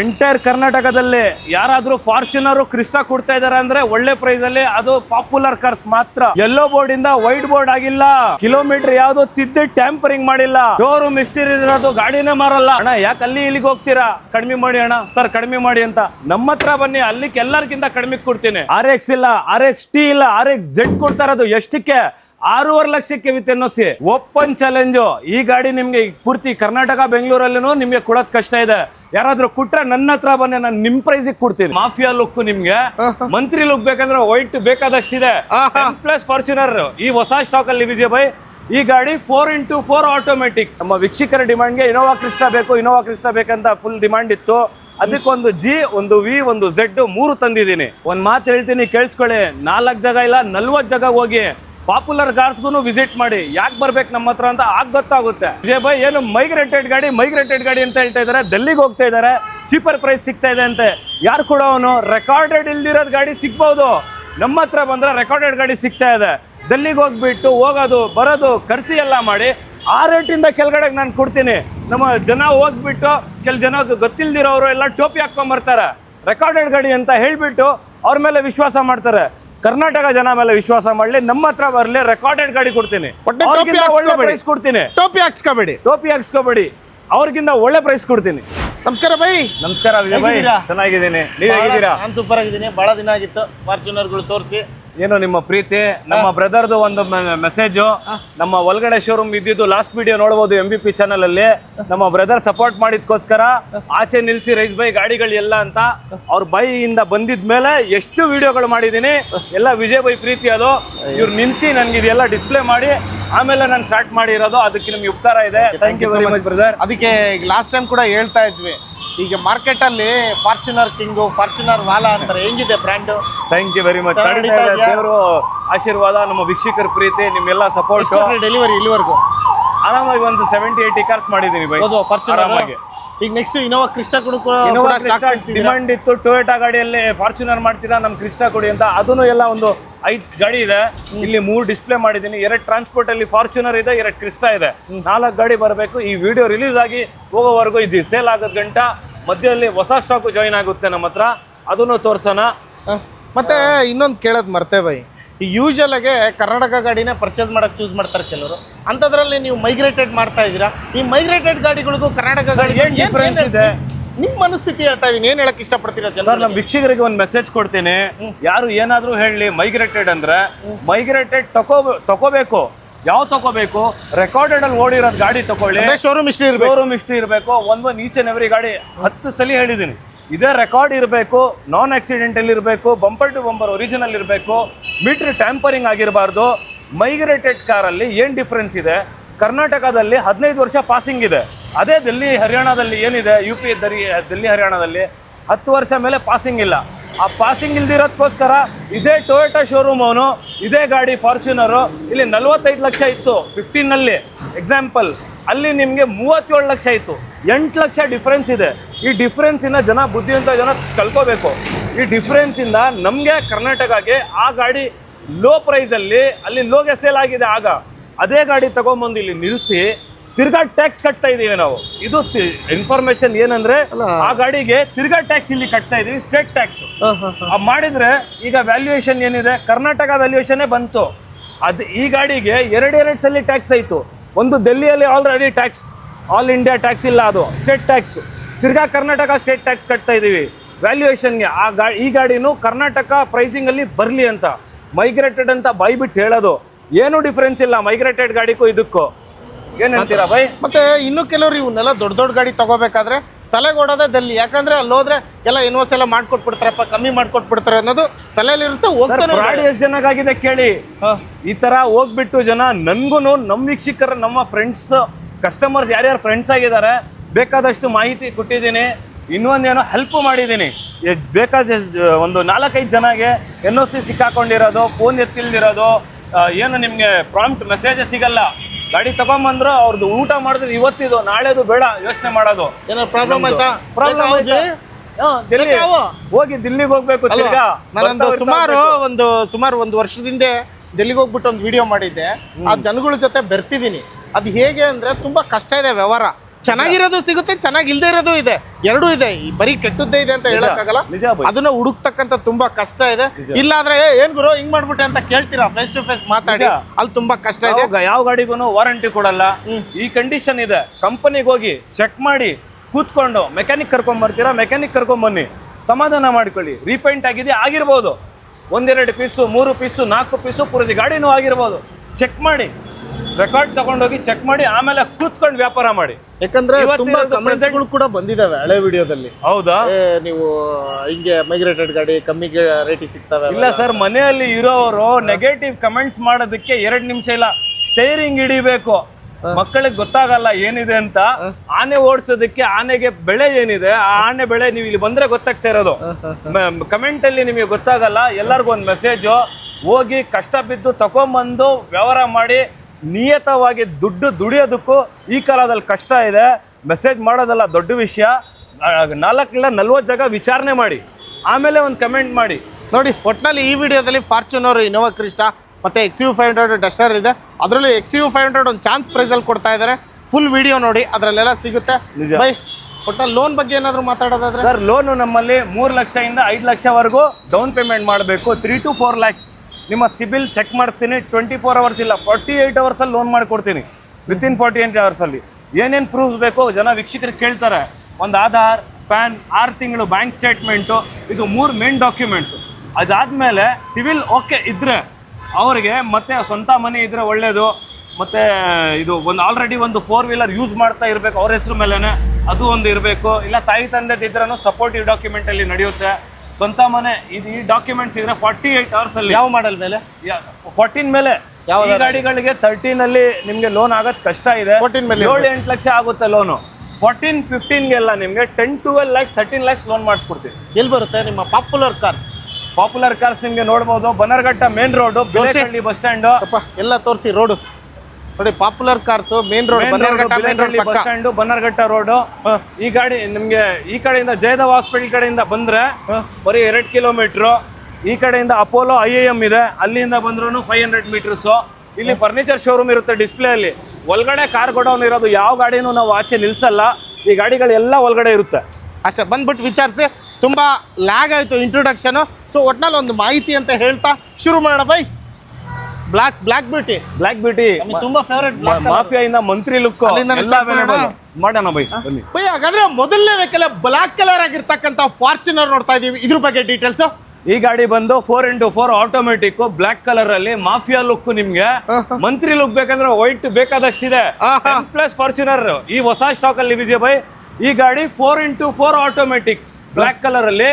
Entire ಕರ್ನಾಟಕದಲ್ಲಿ ಯಾರಾದ್ರೂ Fortuner Crysta ಕೊಡ್ತಾ ಇದಾರೆ ಅಂದ್ರೆ ಒಳ್ಳೆ ಪ್ರೈಸ್ ಅಲ್ಲಿ ಅದು ಪಾಪ್ಯುಲರ್ ಕಾರ್ಸ್ ಮಾತ್ರ. ಯೆಲ್ಲೋ ಬೋರ್ಡ್ ಇಂದ ವೈಟ್ ಬೋರ್ಡ್ ಆಗಿಲ್ಲ. ಕಿಲೋಮೀಟರ್ ಯಾವ್ದು ತಿದ್ದಿ ಟ್ಯಾಂಪರಿಂಗ್ ಮಾಡಿಲ್ಲ. ಶೋರೂಮ್ ಮಿಸ್ಟೀರಿ ಇರೋದು ಗಾಡಿನೇ ಮಾರಲ್ಲ. ಅಣ್ಣ, ಯಾಕೆ ಅಲ್ಲಿ ಇಲ್ಲಿಗೆ ಹೋಗ್ತೀರಾ? ಕಡಿಮೆ ಮಾಡಿ ಅಣ್ಣ. ಸರ್ ಕಡಿಮೆ ಮಾಡಿ ಅಂತ. ನಮ್ಮ ಹತ್ರ ಬನ್ನಿ ಅಲ್ಲಿ ಎಲ್ಲರಿಗಿಂತ ಕಡಿಮೆ ಕೊಡ್ತೀನಿ. ಆರ್ ಎಕ್ಸ್ ಇಲ್ಲ ಆರ್ ಎಕ್ಸ್ ಟಿ ಇಲ್ಲ ಆರ್ ಎಕ್ಸ್ ಜೆಡ್ ಕೊಡ್ತಾರದು ಎಷ್ಟಕ್ಕೆ? ಆರೂವರೆ ಲಕ್ಷಕ್ಕೆ with N C. Open challenge. ಈ ಗಾಡಿ ನಿಮ್ಗೆ ಪೂರ್ತಿ ಕರ್ನಾಟಕ ಬೆಂಗಳೂರಲ್ಲೂ ನಿಮ್ಗೆ ಕೊಡೋದ್ ಕಷ್ಟ ಇದೆ. ಯಾರಾದ್ರೂ ಕುಟ್ರೆ ನನ್ನ ಹತ್ರ ಬನ್ನಿ ನಾನು ನಿಮ್ ಪ್ರೈಸಿಗೆ ಕೊಡ್ತೀನಿ. ಮಾಫಿಯಾ ಲುಕ್ ನಿಮ್ಗೆ. ಮಂತ್ರಿ ಲುಕ್ ಬೇಕಂದ್ರೆ ವೈಟ್ ಬೇಕಾದಷ್ಟಿದೆ. ಪ್ಲಸ್ ಫಾರ್ಚುನರ್ ಈ ಹೊಸ ಸ್ಟಾಕ್ ಅಲ್ಲಿ ವಿಜಯ್ ಬೈ ಈ ಗಾಡಿ ಫೋರ್ ಇಂಟು ಫೋರ್ ಆಟೋಮೆಟಿಕ್ ನಮ್ಮ ವೀಕ್ಷಕರ ಡಿಮಾಂಡ್ಗೆ ಇನೋವಾ ಕ್ರಿಸ್ಟಾ ಬೇಕು ಇನೋವಾ ಕ್ರಿಸ್ಟಾ ಬೇಕಂತ ಫುಲ್ ಡಿಮಾಂಡ್ ಇತ್ತು. ಅದಕ್ಕೊಂದು ಜಿ ಒಂದು ವಿ ಒಂದು ಝೆಡ್ ಮೂರು ತಂದಿದ್ದೀನಿ. ಒಂದ್ ಮಾತು ಹೇಳ್ತೀನಿ ಕೇಳಿಸ್ಕೊಳ್ಳಿ. ನಾಲ್ಕು ಜಾಗ ಇಲ್ಲ ನಲ್ವತ್ತು ಜಾಗ ಹೋಗಿ. ಪಾಪ್ಯುಲರ್ ಕಾರ್ಸ್ಗೂ ವಿಸಿಟ್ ಮಾಡಿ, ಯಾಕೆ ಬರ್ಬೇಕು ನಮ್ಮ ಹತ್ರ ಅಂತ ಆಗ ಗೊತ್ತಾಗುತ್ತೆ. ವಿಜಯ್ ಭಾಯ್, ಏನು ಮೈಗ್ರೇಟೆಡ್ ಗಾಡಿ ಮೈಗ್ರೇಟೆಡ್ ಗಾಡಿ ಅಂತ ಹೇಳ್ತಾ ಇದ್ದಾರೆ ಡೆಲ್ಲಿಗೆ ಹೋಗ್ತಾ ಇದ್ದಾರೆ ಚೀಪರ್ ಪ್ರೈಸ್ ಸಿಗ್ತಾ ಇದೆ ಅಂತೆ. ಯಾರು ಕೂಡ ಅವನು ರೆಕಾರ್ಡೆಡ್ ಇಲ್ದಿರೋದು ಗಾಡಿ ಸಿಗ್ಬೋದು. ನಮ್ಮ ಹತ್ರ ಬಂದ್ರೆ ರೆಕಾರ್ಡೆಡ್ ಗಾಡಿ ಸಿಗ್ತಾ ಇದೆ. ಡೆಲ್ಲಿಗೆ ಹೋಗ್ಬಿಟ್ಟು ಹೋಗೋದು, ಬರೋದು, ಖರ್ಚು ಎಲ್ಲ ಮಾಡಿ, ಆ ರೇಟಿಂದ ಕೆಳಗಡೆಗೆ ನಾನು ಕೊಡ್ತೀನಿ. ನಮ್ಮ ಜನ ಹೋಗ್ಬಿಟ್ಟು, ಕೆಲ ಜನ ಗೊತ್ತಿಲ್ದಿರೋರು ಎಲ್ಲ ಟೋಪಿ ಹಾಕ್ಕೊಂಬರ್ತಾರೆ. ಬರ್ತಾರೆ ರೆಕಾರ್ಡೆಡ್ ಗಾಡಿ ಅಂತ ಹೇಳಿಬಿಟ್ಟು ಅವ್ರ ಮೇಲೆ ವಿಶ್ವಾಸ ಮಾಡ್ತಾರೆ. ಕರ್ನಾಟಕ ಜನ ಮೇಲೆ ವಿಶ್ವಾಸ ಮಾಡಲಿ ನಮ್ಮ ಹತ್ರ ಬರ್ಲಿ ರೆಕಾರ್ಡೆಡ್ ಗಾಡಿ ಕೊಡ್ತೀನಿ. ಒಳ್ಳೆ ಪ್ರೈಸ್ ಕೊಡ್ತೀನಿ. ಟೋಪಿ ಹಾಕ್ಸ್ಕೋಬೇಡಿ. ಟೋಪಿ ಹಾಕ್ಸ್ಕೋಬೇಡಿ. ಅವ್ರಿಗಿಂತ ಒಳ್ಳೆ ಪ್ರೈಸ್ ಕೊಡ್ತೀನಿ. ನಮಸ್ಕಾರ ಬೈ. ನಮಸ್ಕಾರ? ಚೆನ್ನಾಗಿದ್ದೀನಿ. ನೀವ್ ಹೇಗಿದ್ದೀರಾ? ನಾನು ಸೂಪರ್ ಆಗಿದ್ದೀನಿ. ಬಹಳ ದಿನ ಆಗಿತ್ತು. ಫಾರ್ಚುನರ್ಗಳು ತೋರಿಸಿ. ಏನು ನಿಮ್ಮ ಪ್ರೀತಿ ನಮ್ಮ ಬ್ರದರ್ದು ಒಂದು ಮೆಸೇಜ್ ನಮ್ಮ ಒಳಗಡೆ ಶೋರೂಮ್ ಇದ್ದಿದ್ದು ಲಾಸ್ಟ್ ವಿಡಿಯೋ ನೋಡಬಹುದು ಎಂ ಬಿ ಪಿ ಚಾನಲ್ ಅಲ್ಲಿ. ನಮ್ಮ ಬ್ರದರ್ ಸಪೋರ್ಟ್ ಮಾಡಿದ್ಕೋಸ್ಕರ ಆಚೆ ನಿಲ್ಸಿ ರೈಸ್ ಬೈ ಗಾಡಿಗಳು ಎಲ್ಲ ಅಂತ ಅವ್ರ ಬೈಯಿಂದ ಬಂದಿದ ಮೇಲೆ ಎಷ್ಟು ವಿಡಿಯೋಗಳು ಮಾಡಿದ್ದೀನಿ. ಎಲ್ಲ ವಿಜಯ್ ಬೈ ಪ್ರೀತಿ ಅದು. ಇವ್ರು ನಿಂತಿ ನನ್ಗೆ ಇದೆಲ್ಲ ಡಿಸ್ಪ್ಲೇ ಮಾಡಿ ಆಮೇಲೆ ನಾನು ಸ್ಟಾರ್ಟ್ ಮಾಡಿರೋದು ಅದಕ್ಕೆ ನಿಮ್ಗೆ ಉಪಕಾರ ಇದೆ. Thank you very much brother ಅದಕ್ಕೆ ಲಾಸ್ಟ್ ಟೈಮ್ ಕೂಡ ಹೇಳ್ತಾ ಇದ್ವಿ. ಈಗ ಮಾರ್ಕೆಟ್ ಅಲ್ಲಿ ಫಾರ್ಚುನರ್ ಕಿಂಗು ಫಾರ್ಚುನರ್ ವಾಲಾ ಅಂತಾರೆ. ಹೆಂಗಿದೆ brand thank you very much ದೇವರು ಆಶೀರ್ವಾದ ನಮ್ಮ ವೀಕ್ಷಕರ ಪ್ರೀತಿ ನಿಮ್ಮೆಲ್ಲ ಸಪೋರ್ಟ್ ಡೆಲಿವರಿ ಇಲ್ಲಿವರೆಗೂ? ಆರಾಮಾಗಿ ಒಂದು ಸೆವೆಂಟಿ ಏಯ್ಟಿ ಕಾರ್ಸ್ ಮಾಡಿದ್ದೀನಿ ಬೈ ಫಾರ್ಚುನರ್ ಆರಾಮಾಗಿ. ಈಗ ನೆಕ್ಸ್ಟ್ ಇನೋವಾ ಕ್ರಿಸ್ಟಾ ಕೂಡ ಸ್ಟಾಕ್ ಡಿಮಾಂಡ್ ಇತ್ತು ಟೊಯೋಟಾ ಗಾಡಿಯಲ್ಲಿ ಫಾರ್ಚುನರ್ ಮಾಡ್ತೀರಾ ನಮ್ ಕ್ರಿಸ್ಟಾ ಕೊಡಿ ಅಂತ. ಅದನ್ನು ಎಲ್ಲ ಒಂದು ಐದು ಗಾಡಿ ಇದೆ. ಇಲ್ಲಿ ಮೂರು ಡಿಸ್ಪ್ಲೇ ಮಾಡಿದ್ದೀನಿ. ಎರಡು ಟ್ರಾನ್ಸ್ಪೋರ್ಟ್ ಅಲ್ಲಿ ಫಾರ್ಚುನರ್ ಇದೆ ಎರಡು ಕ್ರಿಸ್ಟಾ ಇದೆ. ನಾಲ್ಕು ಗಾಡಿ ಬರಬೇಕು. ಈ ವಿಡಿಯೋ ರಿಲೀಸ್ ಆಗಿ ಹೋಗೋವರೆಗೂ ಇದು ಸೇಲ್ ಆಗೋದ್ ಗಂಟ. ಮಧ್ಯದಲ್ಲಿ ಹೊಸ ಸ್ಟಾಕ್ ಜಾಯಿನ್ ಆಗುತ್ತೆ ನಮ್ಮ ಹತ್ರ. ಅದನ್ನು ತೋರ್ಸೋಣ. ಮತ್ತೆ ಇನ್ನೊಂದು ಕೇಳೋದು ಮರ್ತೆ ಬೈ ಈಗ ಯೂಶಲ್ ಆಗಿ ಕರ್ನಾಟಕ ಗಾಡಿನೇ ಪರ್ಚೇಸ್ ಮಾಡೋಕೆ ಚೂಸ್ ಮಾಡ್ತಾರೆ ಕೆಲವರು. ಅಂಥದ್ರಲ್ಲಿ ನೀವು ಮೈಗ್ರೇಟೆಡ್ ಮಾಡ್ತಾ ಇದ್ದೀರಾ? ಈ ಮೈಗ್ರೇಟೆಡ್ ಗಾಡಿಗಳಿಗೂ ಕರ್ನಾಟಕ ಗಾಡಿ ಏನು difference ಇದೆ? ನಿಮ್ಮ ಮನಸ್ಥಿತಿ ಹೇಳ್ತಾ ಇದೀನಿ. ಏನ್ ಹೇಳಕ್ ಇಷ್ಟಪಡ್ತೀರಾ ಸರ್ ನಮ್ಮ ವೀಕ್ಷಕರಿಗೆ ಒಂದು ಮೆಸೇಜ್ ಕೊಡ್ತೀನಿ. ಯಾರು ಏನಾದ್ರೂ ಹೇಳಿ ಮೈಗ್ರೇಟೆಡ್ ಅಂದ್ರೆ ಮೈಗ್ರೇಟೆಡ್ ತಕೋ ತಕೋಬೇಕು. ಯಾವ ತಗೋಬೇಕು ರೆಕಾರ್ಡೆಡ್ ಅಲ್ಲಿ ಓಡಿರೋದು ಗಾಡಿ ತಗೊಳ್ಳಿ ಶೋರೂಮ್ ಇಷ್ಟ ಇರ್ಬೇಕು. ಶೋರೂಮ್ ಇಷ್ಟು ಇರಬೇಕು. ಒಂದ್ ಒಂದ್ ಈಚ್ ಅಂಡ್ ಎವ್ರಿ ಗಾಡಿ ಹತ್ತು ಸಲ ಹೇಳಿದ್ದೀನಿ ಇದೇ ರೆಕಾರ್ಡ್ ಇರಬೇಕು ನಾನ್ ಆಕ್ಸಿಡೆಂಟಲ್ ಇರಬೇಕು ಬಂಪರ್ ಟು ಬಂಪರ್ ಒರಿಜಿನಲ್ ಇರಬೇಕು ಮೀಟ್ರ್ ಟ್ಯಾಂಪರಿಂಗ್ ಆಗಿರಬಾರ್ದು. ಮೈಗ್ರೇಟೆಡ್ ಕಾರಲ್ಲಿ ಏನು ಡಿಫ್ರೆನ್ಸ್ ಇದೆ? ಕರ್ನಾಟಕದಲ್ಲಿ ಹದಿನೈದು ವರ್ಷ ಪಾಸಿಂಗ್ ಇದೆ. ಅದೇ ದಿಲ್ಲಿ ಹರಿಯಾಣದಲ್ಲಿ ಏನಿದೆ? ಯು ಪಿ ದರಿ, ದಿಲ್ಲಿ ಹರಿಯಾಣದಲ್ಲಿ ಹತ್ತು ವರ್ಷ ಮೇಲೆ ಪಾಸಿಂಗ್ ಇಲ್ಲ. ಆ ಪಾಸಿಂಗ್ ಇಲ್ದಿರೋದಕ್ಕೋಸ್ಕರ ಇದೇ ಟೊಯೋಟಾ ಶೋರೂಮ್ ಅವನು, ಇದೇ ಗಾಡಿ ಫಾರ್ಚುನರು ಇಲ್ಲಿ ನಲ್ವತ್ತೈದು ಲಕ್ಷ ಇತ್ತು ಫಿಫ್ಟೀನಲ್ಲಿ ಎಕ್ಸಾಂಪಲ್ ಅಲ್ಲಿ ನಿಮಗೆ ಮೂವತ್ತೇಳು ಲಕ್ಷ ಇತ್ತು. ಎಂಟು ಲಕ್ಷ ಡಿಫ್ರೆನ್ಸ್ ಇದೆ. ಈ ಡಿಫ್ರೆನ್ಸಿಂದ ಜನ ಬುದ್ಧಿವಂತ ಜನ ಕಲ್ಕೋಬೇಕು ಈ ಡಿಫ್ರೆನ್ಸಿಂದ ನಮಗೆ ಕರ್ನಾಟಕಕ್ಕೆ ಆ ಗಾಡಿ ಲೋ ಪ್ರೈಸಲ್ಲಿ ಅಲ್ಲಿ ಲೋಗೆ ಸೇಲ್ ಆಗಿದೆ ಆಗ. ಅದೇ ಗಾಡಿ ತಗೊಂಬಂದು ಇಲ್ಲಿ ನಿಲ್ಲಿಸಿ ತಿರ್ಗಾ ಟ್ಯಾಕ್ಸ್ ಕಟ್ತಾ ಇದೀವಿ ನಾವು. ಇದು ಇನ್ಫಾರ್ಮೇಶನ್ ಏನಂದ್ರೆ ಆ ಗಾಡಿಗೆ ತಿರ್ಗಾ ಟ್ಯಾಕ್ಸ್ ಇಲ್ಲಿ ಕಟ್ತಾ ಇದೀವಿ ಸ್ಟೇಟ್ ಟ್ಯಾಕ್ಸ್ ಮಾಡಿದ್ರೆ ಈಗ ವ್ಯಾಲ್ಯೂಯೇಷನ್ ಏನಿದೆ? ಕರ್ನಾಟಕ ವ್ಯಾಲ್ಯೂಯೇಷನ್ ಬಂತು. ಅದು ಈ ಗಾಡಿಗೆ ಎರಡೆರಡು ಸಲ ಟ್ಯಾಕ್ಸ್ ಆಯಿತು. ಒಂದು ಡೆಲ್ಲಿಯಲ್ಲಿ already tax all India tax ಇಲ್ಲ ಅದು. ಸ್ಟೇಟ್ ಟ್ಯಾಕ್ಸ್ ತಿರ್ಗಾ ಕರ್ನಾಟಕ ಸ್ಟೇಟ್ ಟ್ಯಾಕ್ಸ್ ಕಟ್ತಾ ಇದ್ದೀವಿ ವ್ಯಾಲ್ಯೂಯೇಷನ್ಗೆ ಆ ಗಾ ಈ ಗಾಡಿನೂ ಕರ್ನಾಟಕ ಪ್ರೈಸಿಂಗಲ್ಲಿ ಬರಲಿ ಅಂತ. ಮೈಗ್ರೇಟೆಡ್ ಅಂತ ಬೈಬಿಟ್ಟು ಹೇಳೋದು. ಏನು ಡಿಫ್ರೆನ್ಸ್ ಇಲ್ಲ. ಮೈಗ್ರೇಟೆಡ್ ಗಾಡಿಗೂ ಇದಕ್ಕೂ. ಏನು ಹೇಳ್ತೀರಾ ಬೈ ಮತ್ತೆ ಇನ್ನು ಕೆಲವರು ಇವನ್ನೆಲ್ಲ ದೊಡ್ಡ ದೊಡ್ಡ ಗಾಡಿ ತಗೋಬೇಕಾದ್ರೆ ತಲೆಗೆ ಓಡೋದೇ ದಲ್ಲಿ. ಯಾಕಂದ್ರೆ ಅಲ್ಲಿ ಹೋದ್ರೆ ಎಲ್ಲ ಇನ್ವರ್ಸ್ ಎಲ್ಲ ಮಾಡ್ಕೊಟ್ಬಿಡ್ತಾರಪ್ಪ ಕಮ್ಮಿ ಮಾಡ್ಕೊಟ್ಬಿಡ್ತಾರೆ ಅನ್ನೋದು ತಲೆಯಲ್ಲಿ ಇರುತ್ತೆ ಹೋಗ್ತಾನೆ ಫ್ರಾಡ್ ಎಷ್ಟು ಜನಕ್ಕಾಗಿದೆ ಕೇಳಿ. ಈ ತರ ಹೋಗ್ಬಿಟ್ಟು ಜನ ನನ್ಗೂ ನಮ್ಮ ವೀಕ್ಷಕರ ನಮ್ಮ ಫ್ರೆಂಡ್ಸ್ ಕಸ್ಟಮರ್ಸ್ ಯಾರ್ಯಾರು ಫ್ರೆಂಡ್ಸ್ ಆಗಿದ್ದಾರೆ ಬೇಕಾದಷ್ಟು ಮಾಹಿತಿ ಕೊಟ್ಟಿದ್ದೀನಿ. ಇನ್ನೊಂದೇನೋ ಹೆಲ್ಪ್ ಮಾಡಿದ್ದೀನಿ. ಬೇಕಾದ ಬೇಕಾದಷ್ಟು ಒಂದು ನಾಲ್ಕೈದು ಜನಗೆ ಎನ್ ಒ ಸಿ ಸಿಕ್ಕಾಕೊಂಡಿರೋದು ಫೋನ್ ಎತ್ತಿಲ್ದಿರೋದು ಏನು ನಿಮಗೆ ಪ್ರಾಂಪ್ಟ್ ಮೆಸೇಜ್ ಸಿಗಲ್ಲ. ಗಾಡಿ ತಗೊಂಬಂದ್ರು ಅವ್ರದ್ದು ಊಟ ಮಾಡಿದ್ರೆ ಇವತ್ತಿದು ನಾಳೆದು ಬೇಡ ಯೋಚನೆ ಮಾಡೋದು. ಪ್ರಾಬ್ಲಮ್ ಆಯ್ತಾ? ಪ್ರಾಬ್ಲಮ್ ಬೇಕಾ ಹಾ ದಿಲ್ಲಿ. ಹೋಗಿ ದಿಲ್ಲಿಗೆ ಹೋಗ್ಬೇಕು ತಿರ್ಗಾ. ನಾನೊಂದು ಸುಮಾರು ಒಂದು ಸುಮಾರು ಒಂದು ವರ್ಷದಿಂದ ದಿಲ್ಲಿಗೆ ಹೋಗ್ಬಿಟ್ಟು ಒಂದು ವಿಡಿಯೋ ಮಾಡಿದ್ದೆ. ಆ ಜನಗಳ ಜೊತೆ ಬೆರ್ತಿದ್ದೀನಿ. ಅದು ಹೇಗೆ ಅಂದ್ರೆ ತುಂಬಾ ಕಷ್ಟ ಇದೆ ವ್ಯವಹಾರ. ಚೆನ್ನಾಗಿರೋದು ಸಿಗುತ್ತೆ ಚೆನ್ನಾಗಿ ಇಲ್ದೇ ಇರೋದು ಇದೆ. ಎರಡೂ ಇದೆ. ಈ ಬರೀ ಕೆಟ್ಟದ್ದೇ ಇದೆ ಅಂತ ಹೇಳಕ್ಕಾಗಲ್ಲ. ಅದನ್ನ ಹುಡುಕ್ತಕ್ಕಂತ ತುಂಬಾ ಕಷ್ಟ ಇದೆ. ಇಲ್ಲಾಂದ್ರೆ "ಏ, ಏನ್ ಗುರು ಹಿಂಗ್ ಮಾಡ್ಬಿಟ್ಟೆ ಅಂತ ಕೇಳ್ತೀರಾ? ಫೇಸ್ ಟು ಫೇಸ್ ಮಾತಾಡಿ. ಅಲ್ಲಿ ತುಂಬಾ ಕಷ್ಟ ಇದೆ. ಯಾವ ಯಾವ ಗಾಡಿಗೂ ವಾರಂಟಿ ಕೊಡಲ್ಲ. ಈ ಕಂಡೀಷನ್ ಇದೆ. ಕಂಪನಿಗೆ ಹೋಗಿ ಚೆಕ್ ಮಾಡಿ ಕೂತ್ಕೊಂಡು ಮೆಕ್ಯಾನಿಕ್ ಕರ್ಕೊಂಡ್ ಬರ್ತೀರಾ? ಮೆಕ್ಯಾನಿಕ್ ಕರ್ಕೊಂಡ್ ಬನ್ನಿ. ಸಮಾಧಾನ ಮಾಡ್ಕೊಳ್ಳಿ. ರೀಪೇಂಟ್ ಆಗಿದೆ ಆಗಿರ್ಬೋದು. ಒಂದೆರಡು ಪೀಸು ಮೂರು ಪೀಸು ನಾಲ್ಕು ಪೀಸು ಪೂರ್ತಿ ಗಾಡಿನೂ ಆಗಿರ್ಬೋದು. ಚೆಕ್ ಮಾಡಿ. ರೆಕಾರ್ಡ್ ತಗೊಂಡೋಗಿ ಚೆಕ್ ಮಾಡಿ ಆಮೇಲೆ ಕೂತ್ಕೊಂಡು ವ್ಯಾಪಾರ ಮಾಡಿ. ಯಾಕಂದ್ರೆ ತುಂಬಾ ಕಮೆಂಟ್ಸ್ಗಳು ಕೂಡ ಬಂದಿದಾವೆ ಹಳೆ ವಿಡಿಯೋದಲ್ಲಿ. ಹೌದಾ? ನೀವು ಹಿಂಗೆ ಮೈಗ್ರೇಟೆಡ್ ಗಾಡಿ ಕಮ್ಮಿ ರೇಟಿಗೆ ಸಿಗ್ತವೆ ಇಲ್ಲ ಸರ್ ಮನೆಯಲ್ಲಿ ಇರೋರು ನೆಗೆಟಿವ್ ಕಮೆಂಟ್ಸ್ ಮಾಡೋದಕ್ಕೆ ಎರಡ್ ನಿಮಿಷ ಇಲ್ಲ ಸ್ಟೈರಿಂಗ್ ಹಿಡಿಬೇಕು. ಮಕ್ಕಳಿಗೆ ಗೊತ್ತಾಗಲ್ಲ ಏನಿದೆ ಅಂತ ಆನೆ ಓಡಿಸೋದಕ್ಕೆ ಆನೆಗೆ ಬೆಳೆ ಏನಿದೆ ಆ ಆನೆ ಬೆಳೆ ನೀವು ಇಲ್ಲಿ ಬಂದ್ರೆ ಗೊತ್ತಾಗ್ತಾ ಇರೋದು. ಕಮೆಂಟ್ ಅಲ್ಲಿ ನಿಮಗೆ ಗೊತ್ತಾಗಲ್ಲ ಎಲ್ಲರಿಗೂ ಒಂದು ಮೆಸೇಜು ಹೋಗಿ ಕಷ್ಟ ಬಿದ್ದು ತಗೊಂಬಂದು ವ್ಯವಹಾರ ಮಾಡಿ ನಿಯತವಾಗಿ ದುಡ್ಡು ದುಡಿಯೋದಕ್ಕೂ ಈ ಕಾಲದಲ್ಲಿ ಕಷ್ಟ ಇದೆ. ಮೆಸೇಜ್ ಮಾಡೋದಲ್ಲ ದೊಡ್ಡ ವಿಷಯ. ನಾಲ್ಕಿಲ್ಲ ನಲ್ವತ್ತು ಜಾಗ ವಿಚಾರಣೆ ಮಾಡಿ. ಆಮೇಲೆ ಒಂದು ಕಮೆಂಟ್ ಮಾಡಿ. ನೋಡಿ ಒಟ್ನಲ್ಲಿ ಈ ವಿಡಿಯೋದಲ್ಲಿ ಫಾರ್ಚುನರ್ ಇನೋವಾ ಕ್ರಿಸ್ಟಾ ಮತ್ತು X U five hundred Duster ಇದೆ. ಅದರಲ್ಲೂ ಎಕ್ಸ್ ಯು ಫೈವ್ ಹಂಡ್ರೆಡ್ ಒಂದು ಚಾನ್ಸ್ ಪ್ರೈಸಲ್ಲಿ ಕೊಡ್ತಾ ಇದ್ದಾರೆ. ಫುಲ್ ವಿಡಿಯೋ ನೋಡಿ ಅದರಲ್ಲೆಲ್ಲ ಸಿಗುತ್ತೆ. ನಿಜ. ಬೈ. ಒಟ್ನಲ್ಲಿ ಲೋನ್ ಬಗ್ಗೆ ಏನಾದರೂ ಮಾತಾಡೋದಾದ್ರೆ? ಸರ್ ಲೋನು ನಮ್ಮಲ್ಲಿ ಮೂರು ಲಕ್ಷದಿಂದ ಐದು ಲಕ್ಷವರೆಗೂ ಡೌನ್ ಪೇಮೆಂಟ್ ಮಾಡಬೇಕು. ತ್ರೀ ಟು ಫೋರ್ ಲ್ಯಾಕ್ಸ್ ನಿಮ್ಮ ಸಿಬಿಲ್ ಚೆಕ್ ಮಾಡಿಸ್ತೀನಿ ಟ್ವೆಂಟಿ ಫೋರ್ ಅವರ್ಸ್ ಇಲ್ಲ ಫಾರ್ಟಿ ಏಯ್ಟ್ ಅವರ್ಸಲ್ಲಿ ಲೋನ್ ಮಾಡಿಕೊಡ್ತೀನಿ. ವಿತಿನ್ ಫಾರ್ಟಿ ಏಯ್ಟ್ ಅವರ್ಸಲ್ಲಿ ಏನೇನು ಪ್ರೂಫ್ಸ್ ಬೇಕು ಜನ ವೀಕ್ಷಕರು ಕೇಳ್ತಾರೆ. ಒಂದು ಆಧಾರ್, ಪ್ಯಾನ್, ಆರು ತಿಂಗಳು ಬ್ಯಾಂಕ್ ಸ್ಟೇಟ್ಮೆಂಟು ಇದು ಮೂರು ಮೇನ್ ಡಾಕ್ಯುಮೆಂಟ್ಸು ಅದಾದಮೇಲೆ ಸಿವಿಲ್ ಓಕೆ ಇದ್ದರೆ ಅವರಿಗೆ ಮತ್ತೆ ಸ್ವಂತ ಮನೆ ಇದ್ದರೆ ಒಳ್ಳೆಯದು ಮತ್ತು ಇದು ಒಂದು ಆಲ್ರೆಡಿ ಒಂದು ಫೋರ್ ವೀಲರ್ ಯೂಸ್ ಮಾಡ್ತಾ ಇರಬೇಕು, ಅವ್ರ ಹೆಸರು ಮೇಲೇ ಅದು ಒಂದು ಇರಬೇಕು. ಇಲ್ಲ ತಾಯಿ ತಂದೆದಿದ್ರೂ ಸಪೋರ್ಟಿವ್ ಡಾಕ್ಯುಮೆಂಟಲ್ಲಿ ನಡೆಯುತ್ತೆ. ಸ್ವಂತ ಮನೆ ಇದು ಈ ಡಾಕ್ಯುಮೆಂಟ್ಸ್ ಇದ್ರೆ ಫಾರ್ಟಿ ಏಟ್ ಅವರ್ಸ್ ಅಲ್ಲಿ. ಯಾವ ಮಾಡಲ್ ಮೇಲೆ? ಫೋರ್ಟೀನ್ ಮೇಲೆ. ಈ ಗಾಡಿಗಳಿಗೆ ತರ್ಟೀನ್ ಅಲ್ಲಿ ನಿಮ್ಗೆ ಲೋನ್ ಆಗೋದ್ ಕಷ್ಟ ಇದೆ. 14 ಮೇಲೆ ಏಳು ಎಂಟು ಲಕ್ಷ ಆಗುತ್ತೆ ಲೋನು ಫೋರ್ಟೀನ್ ಫಿಫ್ಟೀನ್ಗೆಲ್ಲ ನಿಮಗೆ ten twelve lakhs thirteen lakhs loan ಮಾಡಿಸ್ಕೊಡ್ತೀವಿ. ಎಲ್ಲಿ ಬರುತ್ತೆ ನಿಮ್ಮ ಪಾಪ್ಯುಲರ್ ಕಾರ್ಸ್ ಪಾಪ್ಯುಲರ್ ಕಾರ್ಸ್ ನಿಮಗೆ ನೋಡ್ಬೋದು. Bannerghatta main road Bilekahalli bus stand ಎಲ್ಲ ತೋರಿಸಿ ರೋಡು ನೋಡಿ popular cars main road bus stand Bannerghatta road ಈ ಗಾಡಿ ನಿಮ್ಗೆ ಈ ಕಡೆಯಿಂದ ಜಯದೇವ್ ಹಾಸ್ಪಿಟಲ್ ಕಡೆಯಿಂದ ಬಂದ್ರೆ. ಬರೀ ಎರಡ್ ಕಿಲೋಮೀಟರ್ ಈ ಕಡೆಯಿಂದ ಅಪೋಲೋ ಐ ಎಂ ಇದೆ. ಅಲ್ಲಿಂದ ಬಂದ್ರು ಫೈವ್ ಹಂಡ್ರೆಡ್ ಮೀಟರ್ಸ್ ಇಲ್ಲಿ ಫರ್ನಿಚರ್ ಶೋರೂಮ್ ಇರುತ್ತೆ ಡಿಸ್ಪ್ಲೇ ಅಲ್ಲಿ. ಒಳಗಡೆ ಕಾರ್ ಗೋಡೌನ್ ಇರೋದು ಯಾವ ಗಾಡಿನೂ ನಾವು ಆಚೆ ನಿಲ್ಸಲ್ಲ. ಈ ಗಾಡಿಗಳೆಲ್ಲ ಒಳಗಡೆ ಇರುತ್ತೆ. ಅಷ್ಟೇ ಬಂದ್ಬಿಟ್ಟು ವಿಚಾರಿಸಿ. ತುಂಬಾ ಲ್ಯಾಗ್ ಆಯಿತು ಇಂಟ್ರೊಡಕ್ಷನ್ ಸೊ ಒಟ್ನಲ್ಲಿ ಒಂದು ಮಾಹಿತಿ ಅಂತ ಹೇಳ್ತಾ ಶುರು ಮಾಡೋಣ by. Black black beauty black beauty ತುಂಬಾ ಫೇವರೇಟ್ ಮಾಫಿಯಾ ಇಂದ ಮಂತ್ರಿ ಲುಕ್ ಮಾಡೋಣ? ಬೈ ಬನ್ನಿ. ಬೈ ಹಾಗಾದ್ರೆ ಮೊದಲನೇ ವೆಹಿಕಲ್ ಬ್ಲಾಕ್ ಕಲರ್ ಆಗಿರ್ತಕ್ಕಂಥ ಫಾರ್ಚುನರ್ ನೋಡ್ತಾ ಇದೀವಿ. ಇದ್ರ ಬಗ್ಗೆ ಡೀಟೇಲ್ಸ್ ಈ ಗಾಡಿ ಬಂದು four into four automatic black colour ಅಲ್ಲಿ ಮಾಫಿಯಾ ಲುಕ್ ನಿಮ್ಗೆ. ಮಂತ್ರಿ ಲುಕ್ ಬೇಕಂದ್ರೆ ವೈಟ್ ಬೇಕಾದಷ್ಟಿದೆ. ಪ್ಲಸ್ ಫಾರ್ಚುನರ್ ಈ ಹೊಸ ಸ್ಟಾಕ್ ಅಲ್ಲಿ ವಿಜಯ್ ಬೈ. ಈ ಗಾಡಿ four into four automatic black colour ಅಲ್ಲಿ